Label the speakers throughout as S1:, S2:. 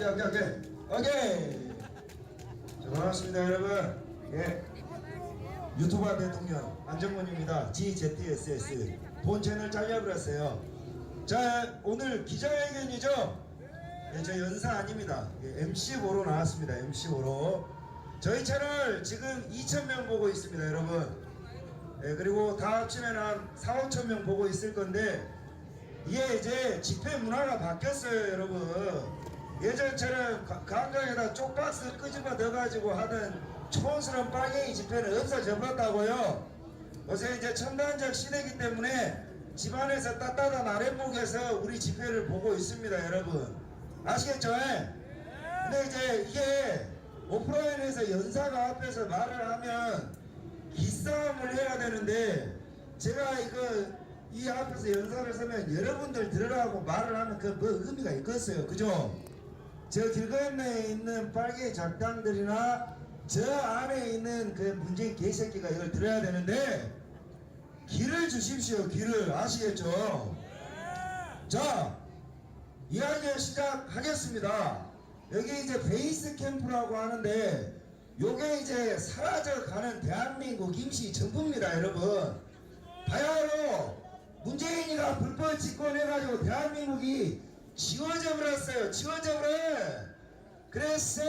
S1: 오케이 오케이 오케이. 오케이. 자 반갑습니다 여러분. 예. 유튜버 대통령 안정문입니다. GZSS 본 채널 잘려버렸어요. 자 오늘 기자회견이죠? 예, 저 연사 아닙니다. 예, MC5로 나왔습니다 MC5로. 저희 채널 지금 2,000명 보고 있습니다 여러분. 예, 그리고 다 합치면 한 4, 5천 명 보고 있을 건데 이게 이제 집회 문화가 바뀌었어요 여러분 예전처럼 가- 강강에다 쪽박스 끄집어 넣어가지고 하던 촌스러운 빨갱이 집회는 없어져 버렸다고요 요새 이제 첨단적 시대이기 때문에 집안에서 따뜻한 아랫목에서 우리 집회를 보고 있습니다 여러분 아시겠죠? 예? 근데 이제 이게 오프라인에서 연사가 앞에서 말을 하면 기싸움을 해야 되는데 제가 이거 이 앞에서 연사를 서면 여러분들 들으라고 말을 하면 그 뭐 의미가 있겠어요 그죠? 저 길건너에 있는 빨개 작당들이나 저 안에 있는 그 문재인 개새끼가 이걸 들어야 되는데 길을 주십시오 길을 아시겠죠? 자 이야기 시작하겠습니다. 여기 이제 베이스 캠프라고 하는데 요게 이제 사라져가는 대한민국 임시 정부입니다 여러분 바야흐로 문재인이가 불법 집권해가지고 대한민국이 지워져 버렸어요. 지워져 버려 그래서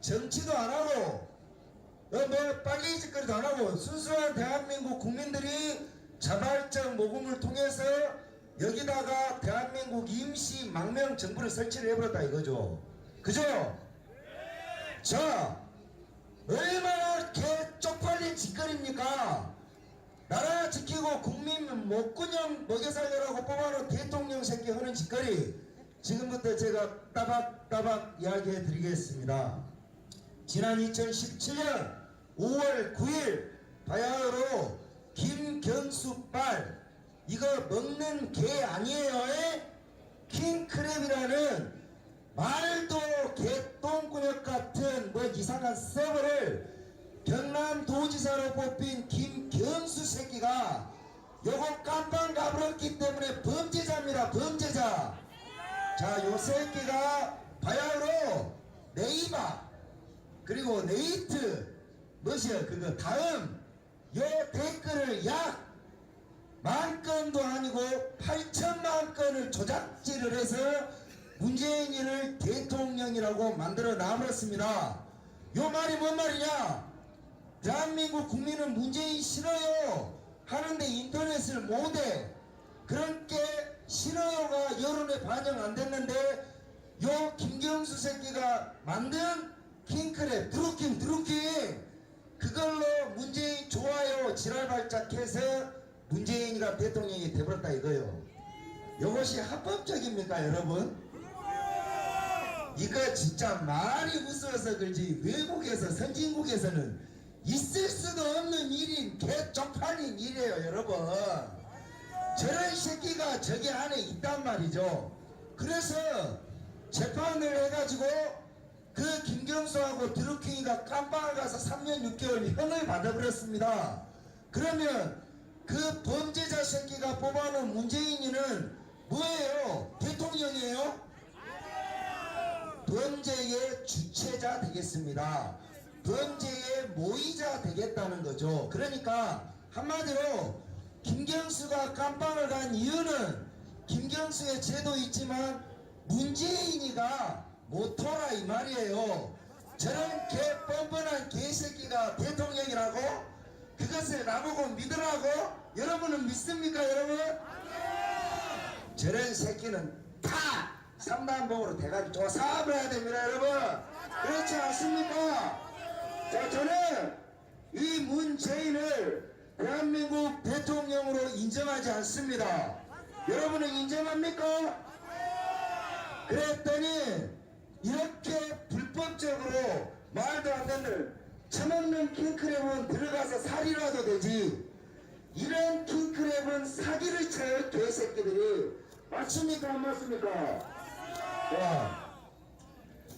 S1: 정치도 안 하고 어, 뭐 빨리 짓거리도 안 하고 순수한 대한민국 국민들이 자발적 모금을 통해서 여기다가 대한민국 임시 망명 정부를 설치를 해버렸다 이거죠. 그죠? 자 얼마나 개 쪽팔린 짓거리입니까? 나라 지키고 국민 목구녕 먹여 살려라고 뽑아놓은 대통령 새끼 하는 짓거리 지금부터 제가 따박따박 이야기해 드리겠습니다 지난 2017년 5월 9일 바야흐로 김경수 빨 이거 먹는 개 아니에요 에? 킹크랩이라는 말도 개똥꾸녕 같은 뭐 이상한 서버를 경남도지사로 뽑힌 김경수 새끼가 요거 깜빵 가버렸기 때문에 범죄자입니다 범죄자 자 요 새끼가 바야흐로 네이버 그리고 네이트 뭐시야 그거 다음 요 댓글을 약 만 건도 아니고 8천만 건을 조작질을 해서 문재인이를 대통령이라고 만들어 놔버렸습니다. 요 말이 뭔 말이냐? 대한민국 국민은 문재인 싫어요 하는데 인터넷을 못해 그렇게 싫어요가 여론에 반영 안 됐는데 요 김경수 새끼가 만든 킹크랩 드루킹 드루킹. 그걸로 문재인 좋아요 지랄 발작해서 문재인이가 대통령이 돼버렸다 이거요. 이것이 합법적입니까 여러분? 이거 진짜 말이 무서워서 그렇지. 외국에서 선진국에서는 있을 수도 없는 일인 개쪽팔린 일이에요 여러분 저런 새끼가 저기 안에 있단 말이죠 그래서 재판을 해가지고 그 김경수하고 드루킹이가 깜빵을 가서 3년 6개월 형을 받아버렸습니다 그러면 그 범죄자 새끼가 뽑아놓은 문재인이는 뭐예요? 대통령이에요? 범죄의 주체자 되겠습니다. 범죄의 모의자 되겠다는 거죠. 그러니까 한마디로 김경수가 깜빵을 간 이유는 김경수의 죄도 있지만 문재인이가 못하라 이 말이에요. 저런 개 뻔뻔한 개새끼가 대통령이라고 그것을 나보고 믿으라고 여러분은 믿습니까 여러분? 저런 새끼는 다 삼단봉으로 대가리 조사을 해야 됩니다 여러분 그렇지 않습니까? 자 저는 이 문재인을 대한민국 대통령으로 인정하지 않습니다. 여러분은 인정합니까? 그랬더니 이렇게 불법적으로 말도 안 되는 처먹는 킹크랩은 들어가서 살이라도 되지. 이런 킹크랩은 사기를 쳐요 개새끼들이. 맞습니까? 안 맞습니까? 와.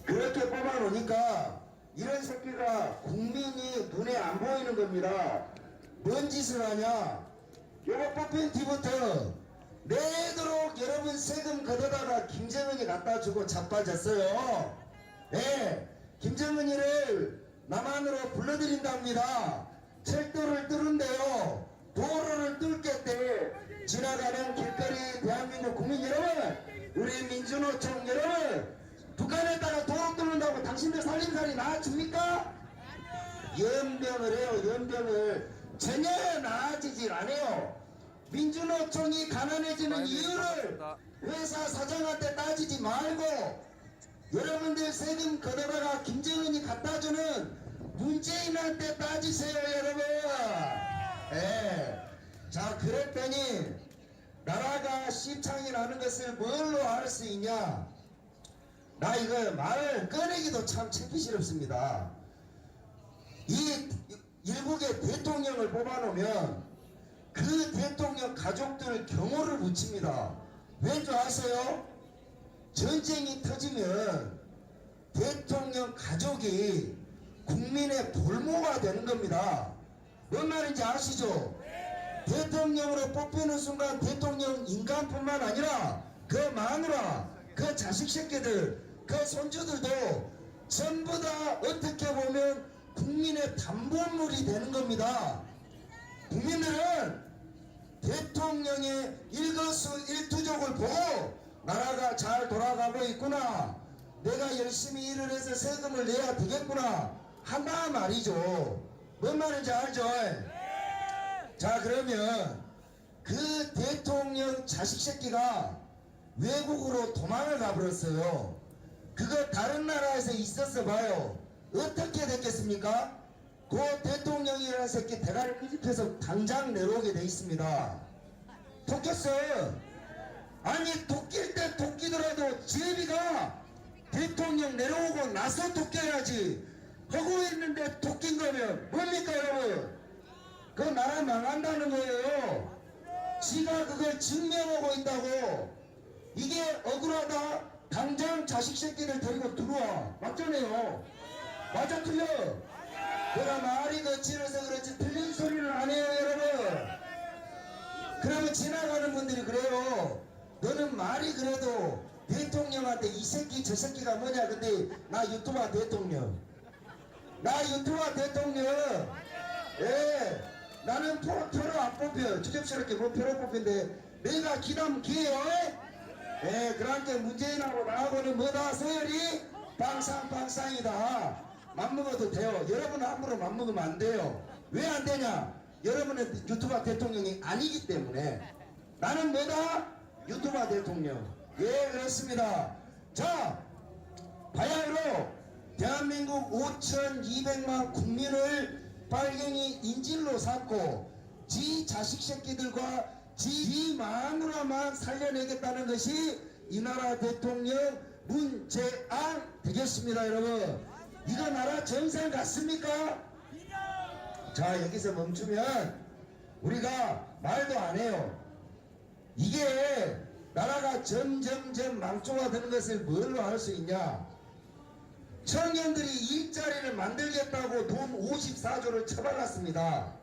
S1: 그렇게 뽑아놓으니까 이런 새끼가 국민이 눈에 안 보이는 겁니다 뭔 짓을 하냐 요거 뽑힌 뒤부터 내도록 여러분 세금 걷어다가 김정은이 갖다 주고 자빠졌어요. 네, 김정은이를 남한으로 불러들인답니다. 철도를 뚫은데요. 도로를 뚫게 때 지나가는 길거리 대한민국 국민 여러분, 우리 민주노총 여러분, 북한에다가 도로 뚫는다고 당신들 살림살이 나아집니까? 연병을 해요, 연병을. 전혀 나아지질 않아요. 민주노총이 가난해지는 이유를 회사 사장한테 따지지 말고 여러분들 세금 걷어다가 김정은이 갖다주는 문재인한테 따지세요 여러분 예. 자 그랬더니 나라가 시창이 나는 것을 뭘로 알 수 있냐 나 이거 말 꺼내기도 참 창피스럽습니다 이 일국의 대통령을 뽑아놓으면 그 대통령 가족들 경호를 붙입니다. 왠줄 아세요? 전쟁이 터지면 대통령 가족이 국민의 볼모가 되는 겁니다. 뭔 말인지 아시죠? 대통령으로 뽑히는 순간 대통령 인간뿐만 아니라 그 마누라, 그 자식 새끼들, 그 손주들도 전부 다 어떻게 보면 국민의 담보물이 되는 겁니다. 국민들은 대통령의 일거수 일투족을 보고 나라가 잘 돌아가고 있구나. 내가 열심히 일을 해서 세금을 내야 되겠구나. 한다 말이죠. 뭔 말인지 알죠? 자 그러면 그 대통령 자식 새끼가 외국으로 도망을 가버렸어요. 그거 다른 나라에서 있었어 봐요. 어떻게 됐겠습니까? 그 대통령이라는 새끼 대가리 끄집혀서 당장 내려오게 돼 있습니다. 토꼈어. 아니 토낄 때 토끼더라도 제비가 대통령 내려오고 나서 토껴야지. 하고 있는데 토낀 거면 뭡니까 여러분? 그 나라 망한다는 거예요. 지가 그걸 증명하고 있다고. 이게 억울하다. 당장 자식 새끼를 데리고 들어와. 맞잖아요. 맞아 틀려. 내가 말이 거칠어서 그렇지 틀린 소리를 안 해요 여러분. 그러면 지나가는 분들이 그래요. 너는 말이 그래도 대통령한테 이 새끼 저 새끼가 뭐냐. 근데 나 유튜버 대통령. 나 유튜버 대통령. 예. 나는 표, 표로 안 뽑혀 주접스럽게 뭐 표로 뽑힌데 내가 기담 기해요? 예 그러니까 문재인하고 나하고는 뭐다 서열이? 빵상빵상이다 맘먹어도 돼요. 여러분은 함부로 맘먹으면 안 돼요. 왜 안 되냐? 여러분은 유튜버 대통령이 아니기 때문에 나는 뭐다? 유튜버 대통령. 예, 그렇습니다. 자, 바야흐로 대한민국 5,200만 국민을 빨갱이 인질로 삼고 지 자식 새끼들과 지 마누라만 살려내겠다는 것이 이 나라 대통령 문재안 되겠습니다, 여러분. 이거 나라 정상 같습니까? 자 여기서 멈추면 우리가 말도 안 해요. 이게 나라가 점점점 망조가 되는 것을 뭘로 할 수 있냐? 청년들이 일자리를 만들겠다고 돈 54조를 처발랐습니다.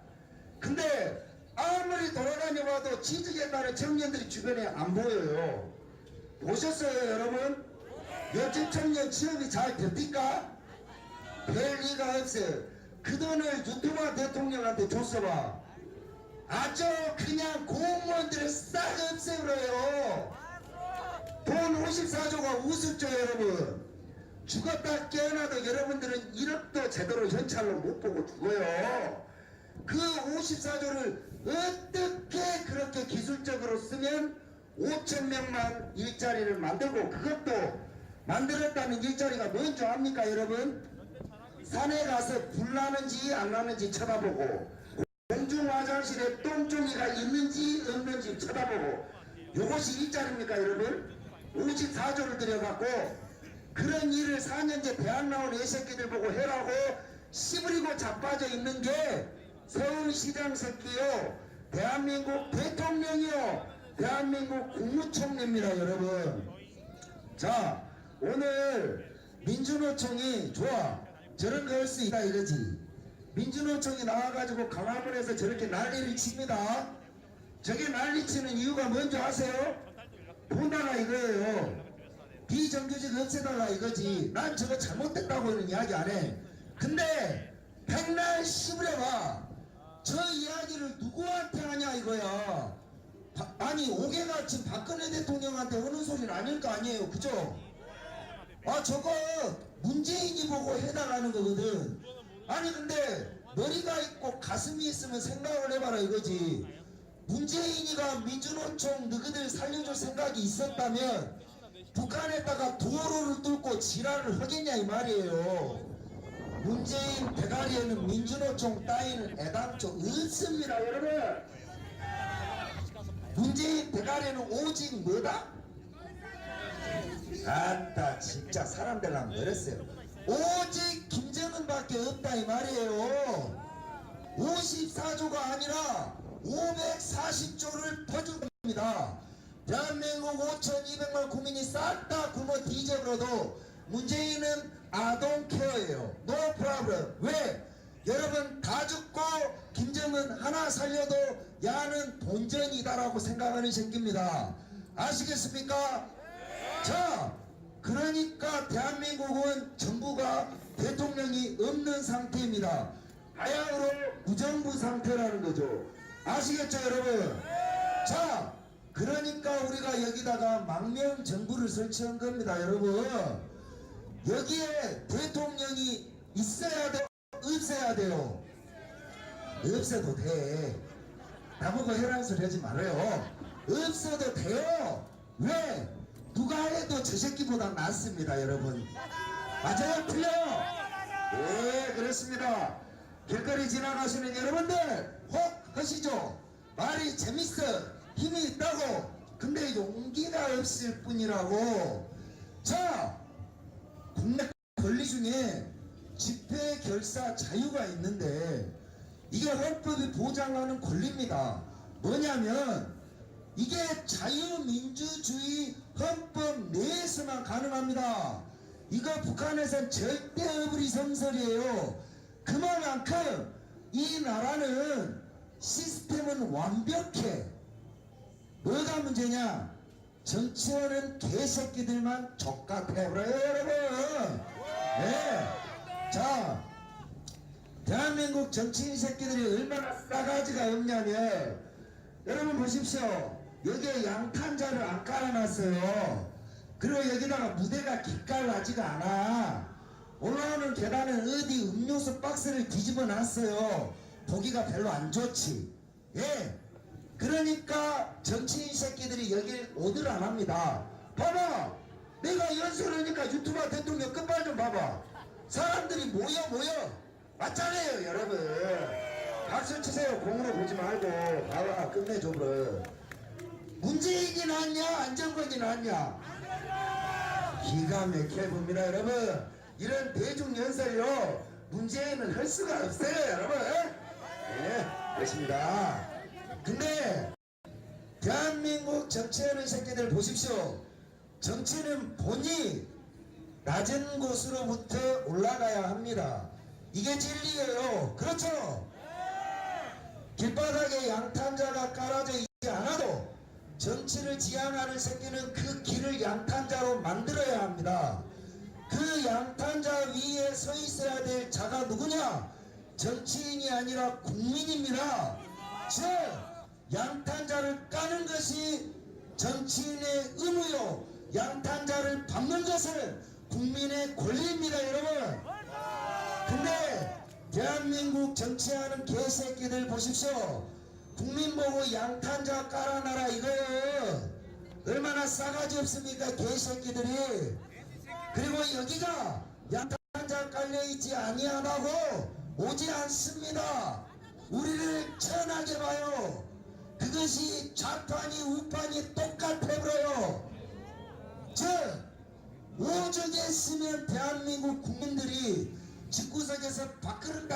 S1: 근데 아무리 돌아다녀봐도 취직했다는 청년들이 주변에 안 보여요. 보셨어요 여러분? 요즘 청년 취업이 잘 됩니까? 별 리가 없어요. 그 돈을 유튜버 대통령한테 줬어봐. 아주 그냥 공무원들을 싹 없애버려요. 돈 54조가 우습죠 여러분. 죽었다 깨어나도 여러분들은 1억도 제대로 현찰로 못 보고 죽어요. 그 54조를 어떻게 그렇게 기술적으로 쓰면 5천 명만 일자리를 만들고 그것도 만들었다는 일자리가 뭔지 압니까 여러분? 산에 가서 불 나는지 안 나는지 쳐다보고 공중 화장실에 똥종이가 있는지 없는지 쳐다보고 요것이 일자리입니까 여러분? 54조를 들여갖고 그런 일을 4년째 대학 나온 애새끼들 보고 해라고 씨부리고 자빠져 있는 게 서울시장 새끼요. 대한민국 대통령이요. 대한민국 국무총리입니다 여러분. 자 오늘 민주노총이 좋아 저런 거할수 있다 이거지 민주노총이 나와가지고 강화문에서 저렇게 난리를 칩니다 저게 난리치는 이유가 뭔지 아세요? 본다라 이거예요. 비정규직 없애달라 이거지. 난 저거 잘못됐다고는 이야기 안 해. 근데 백날 씹으려봐. 저 이야기를 누구한테 하냐 이거야. 바- 아니 오개가 지금 박근혜 대통령한테 하는 소리는 아닐 거 아니에요. 그죠? 아 저거 문재인이 보고 해달라는 거거든. 아니 근데 머리가 있고 가슴이 있으면 생각을 해봐라 이거지. 문재인이가 민주노총 너희들 살려줄 생각이 있었다면 북한에다가 도로를 뚫고 지랄을 하겠냐 이 말이에요. 문재인 대가리에는 민주노총 따위는 애당초 없습니다 여러분. 문재인 대가리에는 오직 뭐다? 아따 진짜 사람들랑 멀었어요. 오직 김정은밖에 없다 이 말이에요. 54조가 아니라 540조를 퍼준 겁니다. 대한민국 5,200만 국민이 싹 다 굶어 뒤져버려도 문재인은 아동 케어예요. No problem. 왜? 여러분 다 죽고 김정은 하나 살려도 야는 본전이다라고 생각하는 새끼입니다. 아시겠습니까? 자, 그러니까 대한민국은 정부가 대통령이 없는 상태입니다. 하향으로 무정부 상태라는 거죠. 아시겠죠, 여러분? 자, 그러니까 우리가 여기다가 망명 정부를 설치한 겁니다, 여러분. 여기에 대통령이 있어야 돼요, 없어야 돼요. 없어도 돼. 나보고 해라는 소리 하지 말아요. 없어도 돼요. 왜? 누가 해도 저 새끼보다 낫습니다, 여러분. 맞아요? 틀려요? 네, 그렇습니다. 길거리 지나가시는 여러분들, 혹 하시죠? 말이 재밌어. 힘이 있다고. 근데 용기가 없을 뿐이라고. 자, 국내 권리 중에 집회 결사 자유가 있는데 이게 헌법이 보장하는 권리입니다. 뭐냐면 이게 자유민주주의 헌법 내에서만 가능합니다. 이거 북한에선 절대 어불이 성설이에요. 그만큼 이 나라는 시스템은 완벽해. 뭐가 문제냐? 정치원은 개새끼들만 족같아버려요, 여러분. 네. 자, 대한민국 정치인 새끼들이 얼마나 싸가지가 없냐면, 여러분 보십시오. 여기에 양탄자를 안 깔아놨어요. 그리고 여기다가 무대가 기깔나지가 않아. 올라오는 계단은 어디 음료수 박스를 뒤집어 놨어요. 보기가 별로 안 좋지. 예. 그러니까 정치인 새끼들이 여길 오들 안 합니다. 봐봐. 내가 연설하니까 유튜버 대통령 끝발 좀 봐봐. 사람들이 모여 모여. 맞잖아요 여러분. 박수 치세요. 공으로 보지 말고. 봐봐. 끝내줘 버려. 문재인이 낫냐 안정권이 낫냐? 기가 막혀 봅니다 여러분. 이런 대중 연설요 문재인은 할 수가 없어요 여러분. 네 그렇습니다. 근데 대한민국 정치하는 새끼들 보십시오. 정치는 본이 낮은 곳으로부터 올라가야 합니다. 이게 진리예요. 그렇죠? 길바닥에 양탄자가 깔아져 있지 않아도 정치를 지향하는 새끼는 그 길을 양탄자로 만들어야 합니다. 그 양탄자 위에 서 있어야 될 자가 누구냐? 정치인이 아니라 국민입니다. 즉, 양탄자를 까는 것이 정치인의 의무요. 양탄자를 밟는 것은 국민의 권리입니다, 여러분. 근데 대한민국 정치하는 개새끼들 보십시오. 국민 보고 양탄자 깔아놔라 이거요. 얼마나 싸가지 없습니까 개새끼들이. 그리고 여기가 양탄자 깔려있지 아니하다고 오지 않습니다. 우리를 천하게 봐요. 그것이 좌판이 우판이 똑같아버려요. 즉 오죽했으면 대한민국 국민들이 집구석에서 밥그릇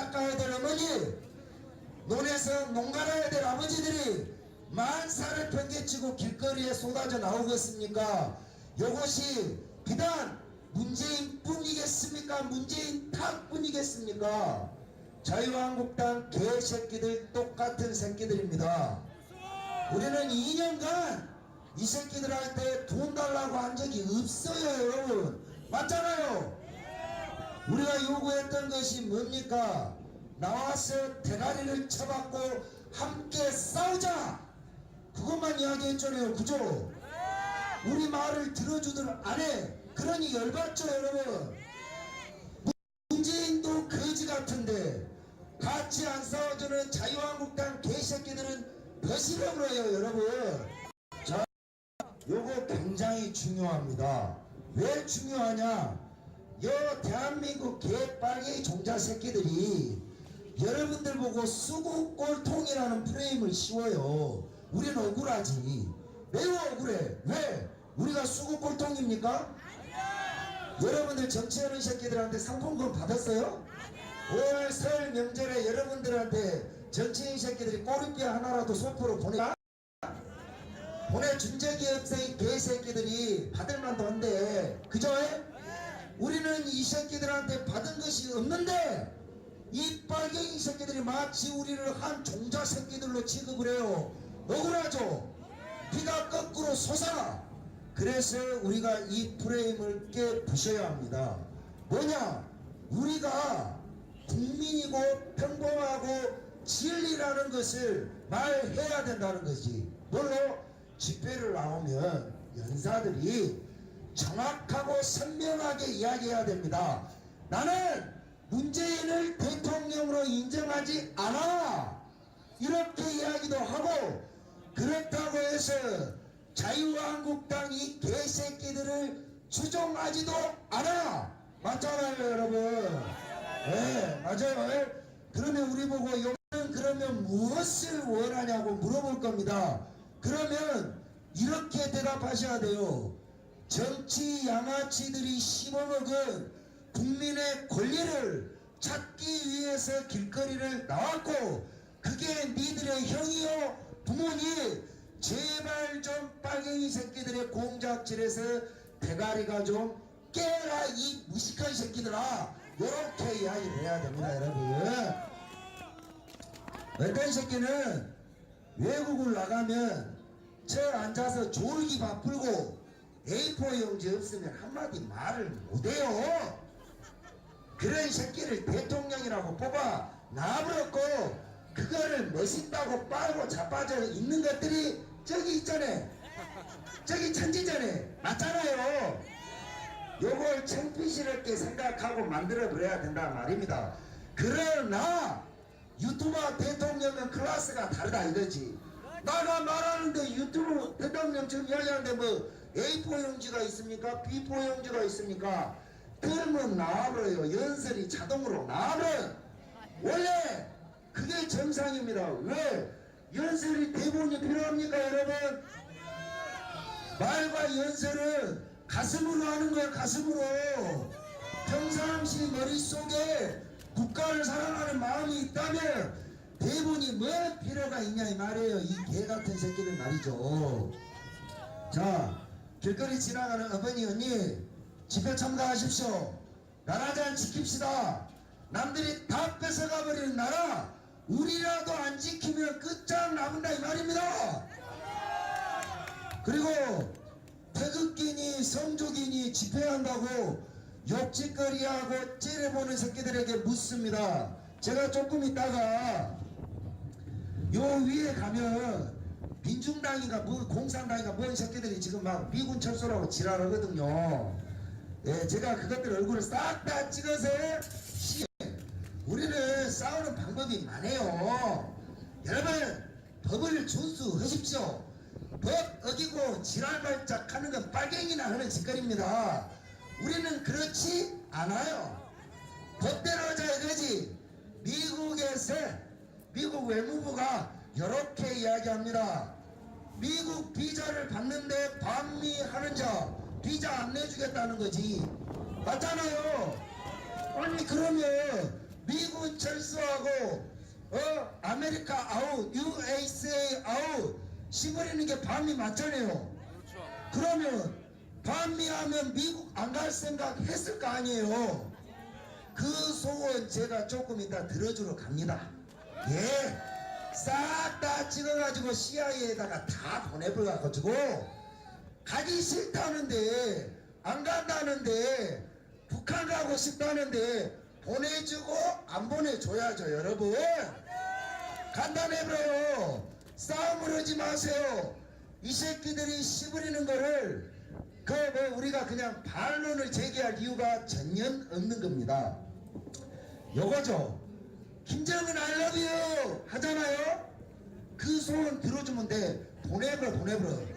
S1: 논에서 농가라야 될 아버지들이 만사를 평개치고 길거리에 쏟아져 나오겠습니까? 이것이 비단 문재인 뿐이겠습니까? 문재인 탓뿐이겠습니까? 자유한국당 개새끼들 똑같은 새끼들입니다. 우리는 2년간 이 새끼들한테 돈 달라고 한 적이 없어요, 여러분. 맞잖아요. 우리가 요구했던 것이 뭡니까? 나와서 대가리를 쳐받고 함께 싸우자. 그것만 이야기했잖아요, 그죠? 우리 말을 들어주들 안 해. 그러니 열받죠, 여러분. 문재인도 거지 같은데 같이 안 싸워주는 자유한국당 개새끼들은 더 싫어버려요 여러분 자 요거 굉장히 중요합니다 왜 중요하냐 여 대한민국 개빨개 종자 새끼들이 여러분들 보고 수국 꼴통이라는 프레임을 씌워요. 우리는 억울하지. 매우 억울해. 왜? 우리가 수국 꼴통입니까? 여러분들 정치하는 새끼들한테 상품권 받았어요? 올 설 명절에 여러분들한테 정치인 새끼들이 꼬리뼈 하나라도 소포로 보내 보내준 적이 이 개새끼들이. 받을 만도 한데. 그죠? 우리는 이 새끼들한테 받은 것이 없는데 이 빨갱이 새끼들이 마치 우리를 한 종자 새끼들로 취급을 해요. 억울하죠? 비가 거꾸로 솟아 그래서 우리가 이 프레임을 깨 부셔야 합니다. 뭐냐? 우리가 국민이고 평범하고 진리라는 것을 말해야 된다는 것이 물론 집회를 나오면 연사들이 정확하고 선명하게 이야기해야 됩니다. 나는 문재인을 대통령으로 인정하지 않아. 이렇게 이야기도 하고 그렇다고 해서 자유한국당 이 개새끼들을 추종하지도 않아. 맞잖아요, 여러분. 네, 맞아요. 그러면 우리 보고 여러분 그러면 무엇을 원하냐고 물어볼 겁니다. 그러면 이렇게 대답하셔야 돼요. 정치 양아치들이 씹어먹은 국민의 권리를 찾기 위해서 길거리를 나왔고 그게 니들의 형이요 부모님 제발 좀 빨갱이 새끼들의 공작질에서 대가리가 좀 깨라 이 무식한 새끼들아. 이렇게 이야기를 해야 됩니다 여러분. 어떤 새끼는 외국을 나가면 저 앉아서 졸기 바쁘고 A4 용지 없으면 한마디 말을 못해요 그런 새끼를 대통령이라고 뽑아 놔버렸고 그거를 멋있다고 빨고 자빠져 있는 것들이 저기 있잖아요 저기 천지잖아요 맞잖아요. 요걸 창피스럽게 생각하고 만들어 버려야 된다 말입니다. 그러나 유튜버 대통령은 클래스가 다르다 이거지. 나가 말하는데 유튜브 대통령 지금 이야기하는데 뭐 A4 용지가 있습니까? B4 용지가 있습니까? 그러면 나와버려요. 연설이 자동으로 나와버려요. 원래 그게 정상입니다. 왜? 연설이 대본이 필요합니까 여러분? 말과 연설은 가슴으로 하는 거야 가슴으로. 평상시 머릿속에 국가를 사랑하는 마음이 있다면 대본이 뭐 필요가 있냐 이 말이에요. 이 개같은 새끼들 말이죠. 자 길거리 지나가는 어머니 언니 집회 참가하십시오 나라 잘 지킵시다 남들이 다 뺏어가 버리는 나라 우리라도 안 지키면 끝장나본다 이 말입니다 그리고 태극기니 성족이니 집회한다고 욕짓거리하고 째려보는 새끼들에게 묻습니다. 제가 조금 있다가 요 위에 가면 민중당인가 뭐 공산당인가 뭔 새끼들이 지금 막 미군 철수라고 지랄하거든요. 예, 제가 그것들 얼굴을 싹 다 찍어서 씨, 우리는 싸우는 방법이 많아요. 여러분 법을 준수하십시오. 법 어기고 지랄발작 하는 건 빨갱이나 하는 짓거리입니다. 우리는 그렇지 않아요. 법대로 하자 이거지. 미국에서 미국 외무부가 이렇게 이야기합니다. 미국 비자를 받는데 반미하는 자 비자 안 내주겠다는 거지. 맞잖아요. 아니 그러면 미군 철수하고 어 아메리카 아웃 USA 아웃 시버리는 게 반미 맞잖아요. 그러면 반미하면 미국 안 갈 생각 했을 거 아니에요. 그 소원 제가 조금 이따 들어주러 갑니다. 예. 싹 다 찍어가지고 CIA에다가 다 보내버려가지고 가기 싫다는데 안 간다는데 북한 가고 싶다는데 보내주고 안 보내줘야죠 여러분. 간단해버려요. 싸움을 하지 마세요. 이 새끼들이 씨부리는 거를 그 뭐 우리가 그냥 반론을 제기할 이유가 전혀 없는 겁니다. 요거죠. 김정은 you 하잖아요. 그 소원 들어주면 돼. 보내버려 보내버려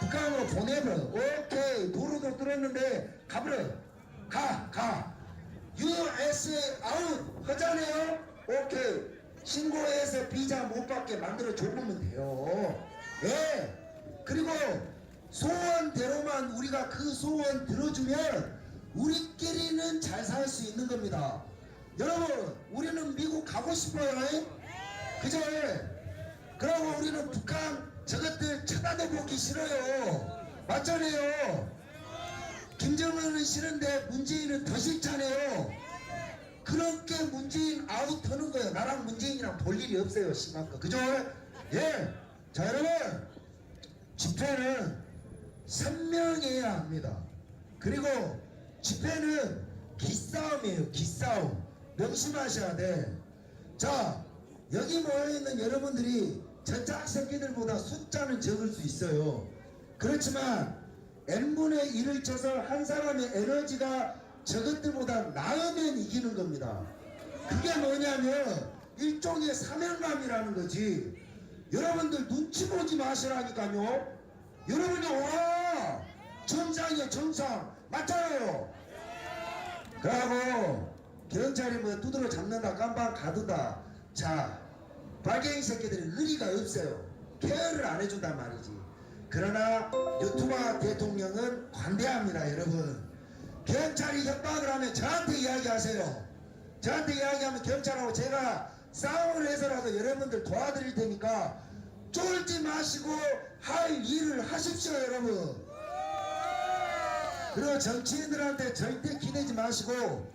S1: 북한으로 보내버려 오케이. 도로도 들었는데 가버려. 가 가. USA 아웃. 하잖아요? 오케이. 신고해서 비자 못 받게 만들어 줘보면 돼요. 예 그리고 소원대로만 우리가 그 소원 들어주면 우리끼리는 잘 살 수 있는 겁니다. 여러분 우리는 미국 가고 싶어요? 그죠? 그러고 우리는 북한 저것들 쳐다도 보기 싫어요. 맞잖아요. 김정은은 싫은데 문재인은 더 싫잖아요. 그렇게 문재인 아웃 하는 거예요. 나랑 문재인이랑 볼 일이 없어요 심한 거. 그죠? 예 자 여러분. 집회는 선명해야 합니다. 그리고 집회는 기싸움이에요 기싸움. 명심하셔야 돼 자 여기 모여있는 여러분들이 저 짝 새끼들보다 숫자는 적을 수 있어요. 그렇지만 n분의 1을 쳐서 한 사람의 에너지가 저것들보다 나으면 이기는 겁니다. 그게 뭐냐면 일종의 사명감이라는 거지. 여러분들 눈치 보지 마시라니까요. 여러분이 와! 정상이에요 정상. 맞잖아요. 그러고 경찰이 뭐 두드러 잡는다 깜빡 가둔다. 자 발갱이 새끼들이 의리가 없어요. 케어를 안 해준단 말이지. 그러나 유튜버 대통령은 관대합니다 여러분. 경찰이 협박을 하면 저한테 이야기하세요. 저한테 이야기하면 경찰하고 제가 싸움을 해서라도 여러분들 도와드릴 테니까 쫄지 마시고 할 일을 하십시오 여러분. 그리고 정치인들한테 절대 기대지 마시고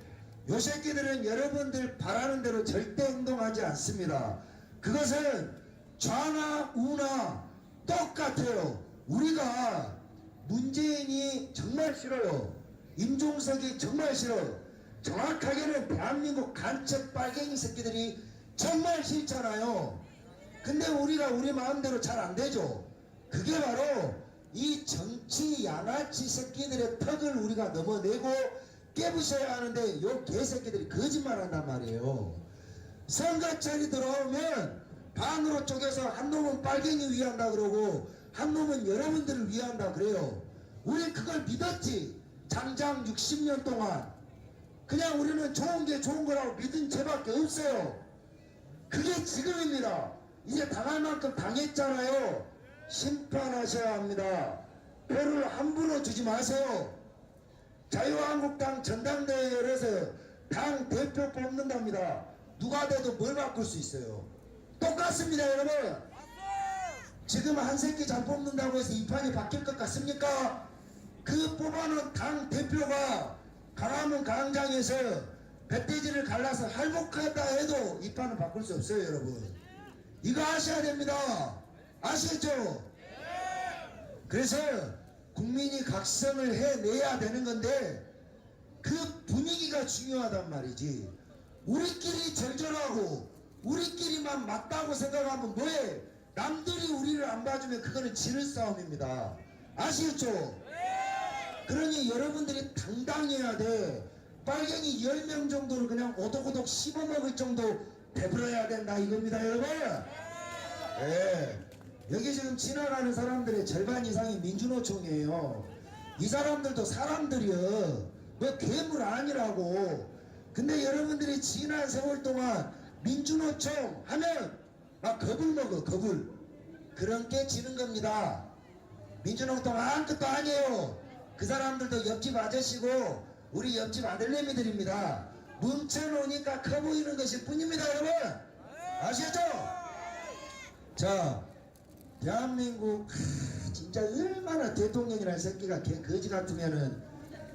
S1: 요 새끼들은 여러분들 바라는 대로 절대 행동하지 않습니다 그것은 좌나 우나 똑같아요. 우리가 문재인이 정말 싫어요. 임종석이 정말 싫어요. 정확하게는 대한민국 간첩 빨갱이 새끼들이 정말 싫잖아요. 근데 우리가 우리 마음대로 잘 안 되죠. 그게 바로 이 정치 양아치 새끼들의 턱을 우리가 넘어내고 깨부셔야 하는데 요 개새끼들이 거짓말 한단 말이에요 선거철이 들어오면 반으로 쪼개서 한 놈은 빨갱이 위한다 그러고 한 놈은 여러분들을 위한다 그래요. 우리 그걸 믿었지? 장장 60년 동안. 그냥 우리는 좋은 게 좋은 거라고 믿은 죄밖에 없어요. 그게 지금입니다. 이제 당할 만큼 당했잖아요. 심판하셔야 합니다. 표를 함부로 주지 마세요. 자유한국당 전당대회 열어서 당 대표 뽑는답니다. 누가 돼도 뭘 바꿀 수 있어요. 똑같습니다, 여러분. 지금 한 새끼 잘 뽑는다고 해서 이 판이 바뀔 것 같습니까? 그 뽑아놓은 당 대표가 강화문 강장에서 배돼지를 갈라서 할복하다 해도 이 판은 바꿀 수 없어요, 여러분. 이거 아셔야 됩니다. 아시겠죠? 그래서 국민이 각성을 해내야 되는 건데 그 분위기가 중요하단 말이지 우리끼리 절절하고 우리끼리만 맞다고 생각하면 뭐해 남들이 우리를 안 봐주면 그거는 지는 싸움입니다 아시겠죠? 그러니 여러분들이 당당해야 돼 빨갱이 10명 정도를 그냥 오독오독 씹어먹을 정도 배불러야 된다 이겁니다 여러분 예. 여기 지금 지나가는 사람들의 절반 이상이 민주노총이에요. 이 사람들도 사람들이요. 뭐 괴물 아니라고. 근데 여러분들이 지난 세월 동안 민주노총 하면 막 겁을 먹어, 겁을. 그런 게 지는 겁니다. 민주노총 아무것도 아니에요. 그 사람들도 옆집 아저씨고 우리 옆집 아들내미들입니다. 뭉쳐놓으니까 커 보이는 것일 뿐입니다, 여러분. 아시겠죠? 자, 대한민국 하, 진짜 얼마나 대통령이라는 새끼가 개 거지 같으면은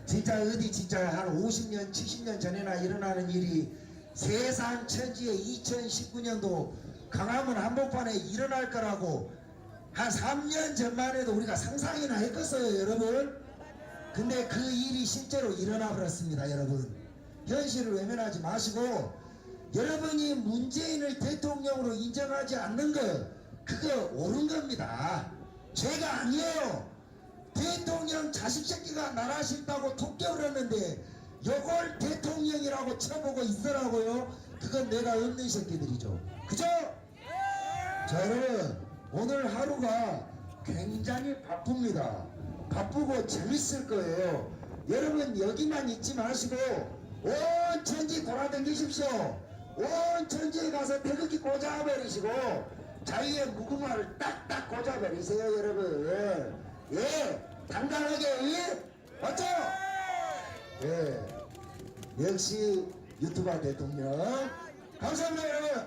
S1: 진짜 어디 진짜 한 50년 70년 전에나 일어나는 일이 세상 천지에 2019년도 강화문 한복판에 일어날 거라고 한 3년 전만 해도 우리가 상상이나 했겠어요 여러분? 근데 그 일이 실제로 일어나 버렸습니다 여러분. 현실을 외면하지 마시고 여러분이 문재인을 대통령으로 인정하지 않는 거 그거 옳은 겁니다. 죄가 아니에요 대통령 자식 새끼가 나라 싫다고 토격을 했는데 요걸 대통령이라고 쳐보고 있으라고요. 그건 내가 없는 새끼들이죠. 그죠? 자 여러분 오늘 하루가 굉장히 바쁩니다. 바쁘고 재밌을 거예요. 여러분 여기만 있지 마시고 온 천지 돌아다니십시오. 온 천지에 가서 태극기 꽂아버리시고 자유의 무궁화를 딱딱 꽂아버리세요 여러분 예 당당하게 예 맞죠? 예 역시 유튜버 대통령 감사합니다 여러분